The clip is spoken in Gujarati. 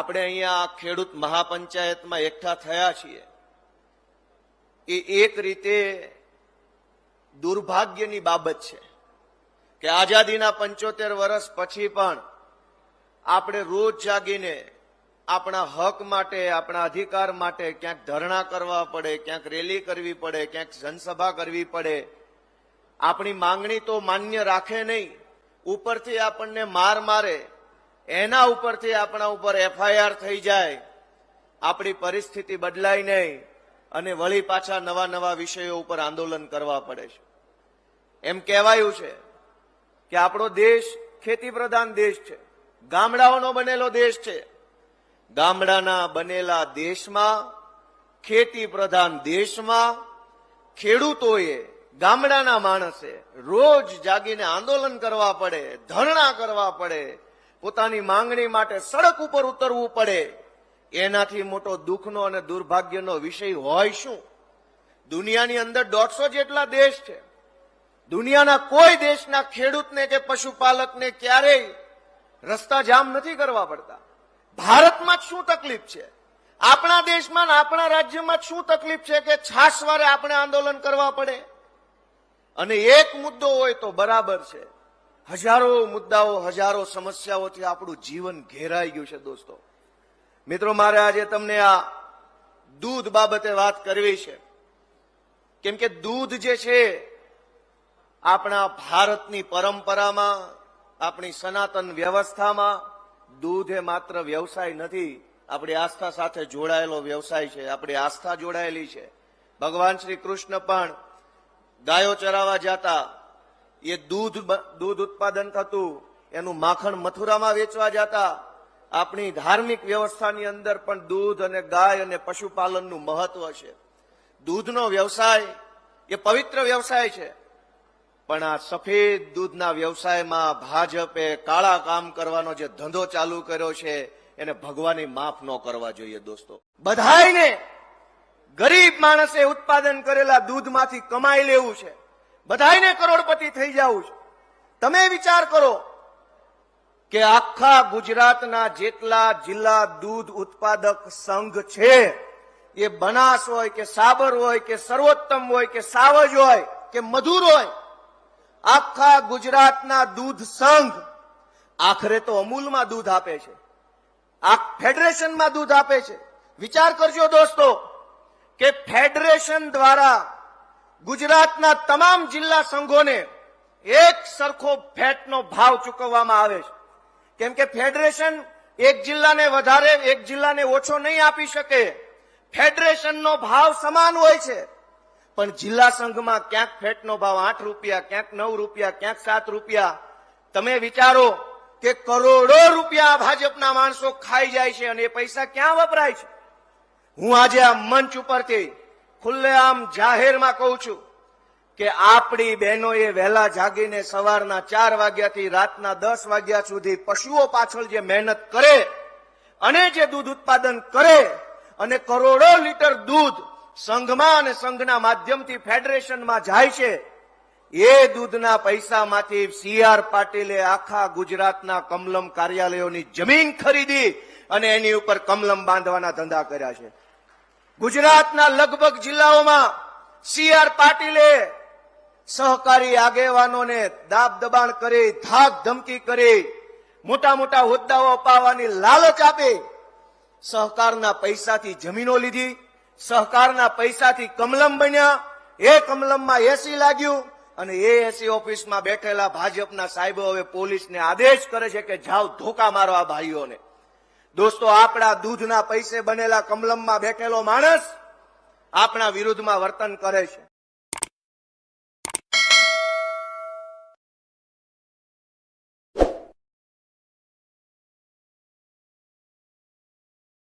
આપણે અહીંયા ખેડૂત મહાપંચાયતમાં એકઠા થયા છીએ. એ એક રીતે દુર્ભાગ્યની બાબત છે કે આઝાદીના પંચોતેર વર્ષ પછી પણ આપણે રોજ જાગીને આપણા હક માટે, આપણા અધિકાર માટે ક્યાંક ધરણા કરવા પડે, ક્યાંક રેલી કરવી પડે, ક્યાંક જનસભા કરવી પડે. આપણી માંગણી તો માન્ય રાખે નહીં. ઉપરથી આપણને માર મારે એના ઉપરથી આપણા ઉપર એફઆઈઆર થઈ જાય, આપણી પરિસ્થિતિ બદલાય નહીં અને વળી પાછા નવા નવા વિષયો ઉપર આંદોલન કરવા પડે છે. એમ કહેવાયું છે કે આપણો દેશ ખેતી પ્રધાન દેશ છે, ગામડાઓનો બનેલો દેશ છે. ગામડાના બનેલા દેશમાં ખેતી પ્રધાન દેશમાં ખેડૂતોએ ગામડાના માણસે રોજ જાગીને આંદોલન કરવા પડે, ધરણા કરવા પડે પોતાની માંગણી માટે સડક ઉપર ઉતરવું પડે. એનાથી મોટો દુઃખનો અને દુર્ભાગ્યનો વિષય હોય શું? દુનિયાની અંદર દોઢસો જેટલા દેશ છે. દુનિયાના કોઈ દેશના ખેડૂતને કે પશુપાલકને ક્યારેય રસ્તા જામ નથી કરવા પડતા. ભારતમાં જ શું તકલીફ છે? આપણા દેશમાં આપણા રાજ્યમાં શું તકલીફ છે કે છાસવારે આપણે આંદોલન કરવા પડે? અને એક મુદ્દો હોય તો બરાબર છે. હજારો મુદ્દાઓ, હજારો સમસ્યાઓથી આપણું જીવન ઘેરાઈ ગયું છે દોસ્તો. મિત્રો, મારે આજે તમને આ દૂધ બાબતે વાત કરવી છે. કેમ કે દૂધ જે છે, આપણા ભારતની પરંપરામાં, આપણી સનાતન વ્યવસ્થામાં દૂધ એ માત્ર વ્યવસાય નથી, આપણી આસ્થા સાથે જોડાયેલો વ્યવસાય છે, આપણી આસ્થા જોડાયેલી છે. ભગવાન શ્રી કૃષ્ણ પણ ગાયો ચરાવવા જતા એ દૂધ દૂધ ઉત્પાદન થતું, એનું માખણ મથુરામાં વેચવા જતા, આપણી ધાર્મિક વ્યવસ્થાની અંદર પણ દૂધ અને ગાય અને પશુપાલનનું મહત્વ છે. દૂધનો વ્યવસાય એ પવિત્ર વ્યવસાય છે. પણ આ સફેદ દૂધના વ્યવસાયમાં ભાજપે કાળા કામ કરવાનો જે ધંધો ચાલુ કર્યો છે, એને ભગવાને માફ ન કરવા જોઈએ દોસ્તો. બધાયને ગરીબ માણસે ઉત્પાદન કરેલા દૂધમાંથી કમાઈ લેવું છે. બધાયને કરોડપતિ થઈ જવું છે. તમે વિચાર કરો કે આખા ગુજરાતના જેટલા જિલ્લા દૂધ ઉત્પાદક સંઘ છે, એ બનાસ હોય કે સાબર હોય કે સર્વોત્તમ હોય કે સાવજ હોય કે મધુર હોય, આખા ગુજરાતના દૂધ સંઘ આખરે તો અમૂલમાં દૂધ આપે છે. આ ફેડરેશનમાં દૂધ આપે છે. વિચાર કરજો દોસ્તો કે ફેડરેશન દ્વારા ગુજરાતના તમામ જિલ્લા સંઘોને એક સરખો ફેટનો ભાવ ચૂકવવામાં આવે છે. કેમ કે ફેડરેશન એક જિલ્લાને વધારે, એક જિલ્લાને ઓછો નહીં આપી શકે. ફેડરેશનનો ભાવ સમાન હોય છે. પણ જિલ્લા સંઘમાં ક્યાંક ફેટનો ભાવ આઠ રૂપિયા, ક્યાંક નવ રૂપિયા, ક્યાંક સાત રૂપિયા. તમે વિચારો કે કરોડો રૂપિયા ભાજપના માણસો ખાઈ જાય છે અને એ પૈસા ક્યાં વપરાય છે? હું આજે આ મંચ ઉપરથી ખુલ્લેઆમ જાહેરમાં કહું છું કે આપણી બહેનોએ વહેલા જાગીને સવારના ચાર વાગ્યાથી રાતના દસ વાગ્યા સુધી પશુઓ પાછળ જે મહેનત કરે અને જે દૂધ ઉત્પાદન કરે અને કરોડો લીટર દૂધ સંઘમાં અને સંઘના માધ્યમથી ફેડરેશનમાં જાય છે, એ દૂધના પૈસામાંથી સી આર પાટીલે આખા ગુજરાતના કમલમ કાર્યાલયોની જમીન ખરીદી અને એની ઉપર કમલમ બાંધવાના ધંધા કર્યા છે. ગુજરાતના લગભગ જિલ્લાઓમાં સી આર પાટીલે સહકારી આગેવાનોને દાબ દબાણ કરી, ધાક ધમકી કરી, મોટા મોટા હોદ્દાઓ અપાવવાની લાલચ આપી, સહકારના પૈસાથી જમીનો લીધી, સહકારના પૈસાથી કમલમ બન્યા, એ કમલમમાં એસી લાગ્યું અને એ એસી ઓફિસમાં બેઠેલા ભાજપના સાહેબો હવે પોલીસને આદેશ કરે છે કે જાઓ ધોકા મારો આ ભાઈઓને. દોસ્તો આપણા દૂધના પૈસે બનેલા કમલમમાં બેઠેલો માણસ આપણા વિરુદ્ધમાં વર્તન કરે છે.